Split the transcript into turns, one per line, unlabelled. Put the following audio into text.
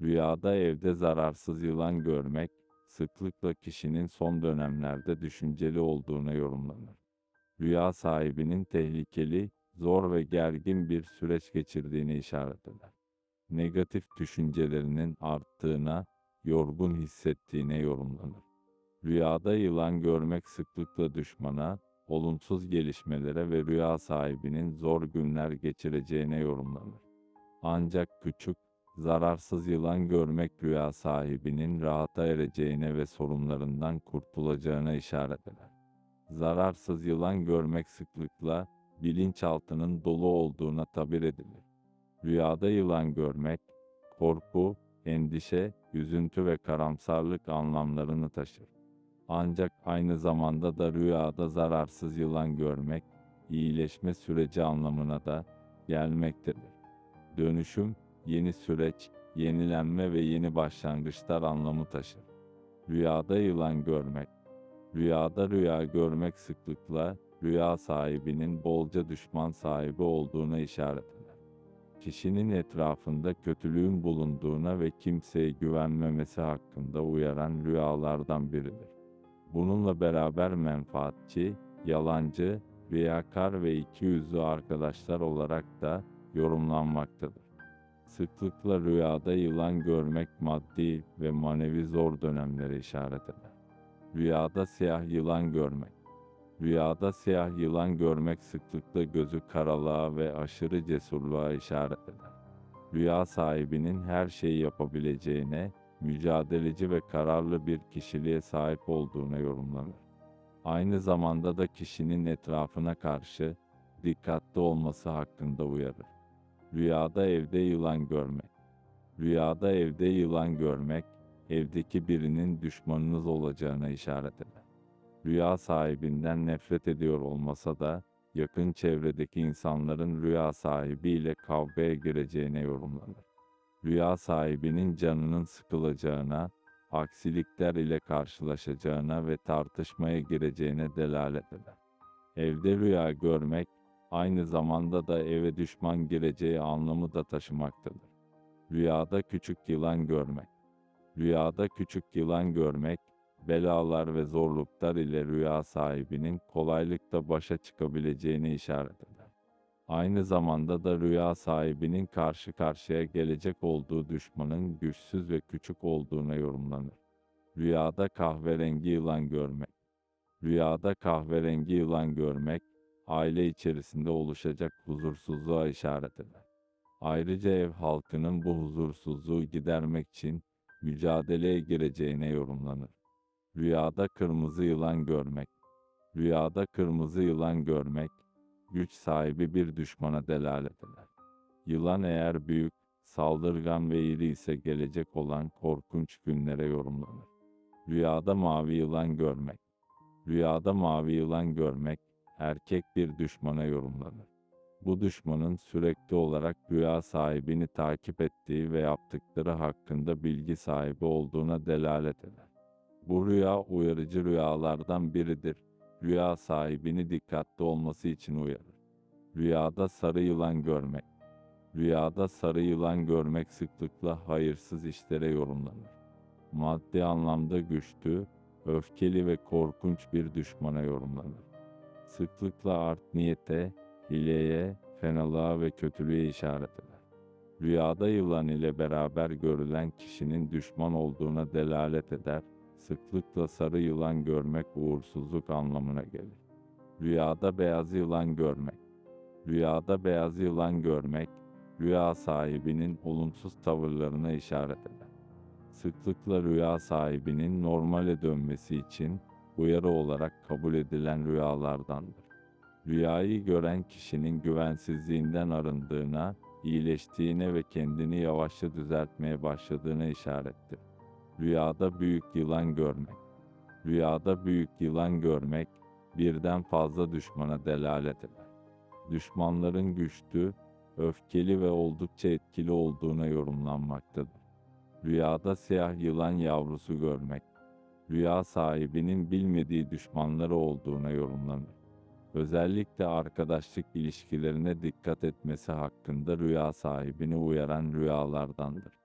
Rüyada evde zararsız yılan görmek, sıklıkla kişinin son dönemlerde düşünceli olduğuna yorumlanır. Rüya sahibinin tehlikeli, zor ve gergin bir süreç geçirdiğini işaret eder. Negatif düşüncelerinin arttığına, yorgun hissettiğine yorumlanır. Rüyada yılan görmek sıklıkla düşmana, olumsuz gelişmelere ve rüya sahibinin zor günler geçireceğine yorumlanır. Ancak küçük, zararsız yılan görmek rüya sahibinin rahata ereceğine ve sorunlarından kurtulacağına işaret eder. Zararsız yılan görmek sıklıkla bilinçaltının dolu olduğuna tabir edilir. Rüyada yılan görmek, korku, endişe, üzüntü ve karamsarlık anlamlarını taşır. Ancak aynı zamanda da rüyada zararsız yılan görmek, iyileşme süreci anlamına da gelmektedir. Dönüşüm, yeni süreç, yenilenme ve yeni başlangıçlar anlamı taşır. Rüyada yılan görmek, rüyada rüya görmek sıklıkla rüya sahibinin bolca düşman sahibi olduğuna işaret eder. Kişinin etrafında kötülüğün bulunduğuna ve kimseye güvenmemesi hakkında uyaran rüyalardan biridir. Bununla beraber menfaatçi, yalancı, riyakar ve ikiyüzlü arkadaşlar olarak da yorumlanmaktadır. Sıklıkla rüyada yılan görmek maddi ve manevi zor dönemlere işaret eder. Rüyada siyah yılan görmek. Rüyada siyah yılan görmek sıklıkla gözü karalığa ve aşırı cesurluğa işaret eder. Rüya sahibinin her şeyi yapabileceğine, mücadeleci ve kararlı bir kişiliğe sahip olduğuna yorumlanır. Aynı zamanda da kişinin etrafına karşı dikkatli olması hakkında uyarır. Rüyada evde yılan görmek. Rüyada evde yılan görmek, evdeki birinin düşmanınız olacağına işaret eder. Rüya sahibinden nefret ediyor olmasa da, yakın çevredeki insanların rüya sahibiyle kavgaya gireceğine yorumlanır. Rüya sahibinin canının sıkılacağına, aksilikler ile karşılaşacağına ve tartışmaya gireceğine delalet eder. Evde rüya görmek, aynı zamanda da eve düşman gireceği anlamı da taşımaktadır. Rüyada küçük yılan görmek. Rüyada küçük yılan görmek, belalar ve zorluklar ile rüya sahibinin kolaylıkla başa çıkabileceğini işaret eder. Aynı zamanda da rüya sahibinin karşı karşıya gelecek olduğu düşmanın güçsüz ve küçük olduğuna yorumlanır. Rüyada kahverengi yılan görmek. Rüyada kahverengi yılan görmek, aile içerisinde oluşacak huzursuzluğa işaret eder. Ayrıca ev halkının bu huzursuzluğu gidermek için mücadeleye gireceğine yorumlanır. Rüyada kırmızı yılan görmek. Rüyada kırmızı yılan görmek, güç sahibi bir düşmana delalet eder. Yılan eğer büyük, saldırgan ve iri ise gelecek olan korkunç günlere yorumlanır. Rüyada mavi yılan görmek. Rüyada mavi yılan görmek, erkek bir düşmana yorumlanır. Bu düşmanın sürekli olarak rüya sahibini takip ettiği ve yaptıkları hakkında bilgi sahibi olduğuna delalet eder. Bu rüya uyarıcı rüyalardan biridir. Rüya sahibini dikkatli olması için uyarır. Rüyada sarı yılan görmek. Rüyada sarı yılan görmek sıklıkla hayırsız işlere yorumlanır. Maddi anlamda güçlü, öfkeli ve korkunç bir düşmana yorumlanır. Sıklıkla art niyete, hileye, fenalığa ve kötülüğe işaret eder. Rüyada yılan ile beraber görülen kişinin düşman olduğuna delalet eder, sıklıkla sarı yılan görmek uğursuzluk anlamına gelir. Rüyada beyaz yılan görmek. Rüyada beyaz yılan görmek, rüya sahibinin olumsuz tavırlarına işaret eder. Sıklıkla rüya sahibinin normale dönmesi için uyarı olarak kabul edilen rüyalardandır. Rüyayı gören kişinin güvensizliğinden arındığına, iyileştiğine ve kendini yavaşça düzeltmeye başladığına işarettir. Rüyada büyük yılan görmek. Rüyada büyük yılan görmek birden fazla düşmana delalet eder. Düşmanların güçlü, öfkeli ve oldukça etkili olduğuna yorumlanmaktadır. Rüyada siyah yılan yavrusu görmek, rüya sahibinin bilmediği düşmanları olduğuna yorumlanır. Özellikle arkadaşlık ilişkilerine dikkat etmesi hakkında rüya sahibini uyaran rüyalardandır.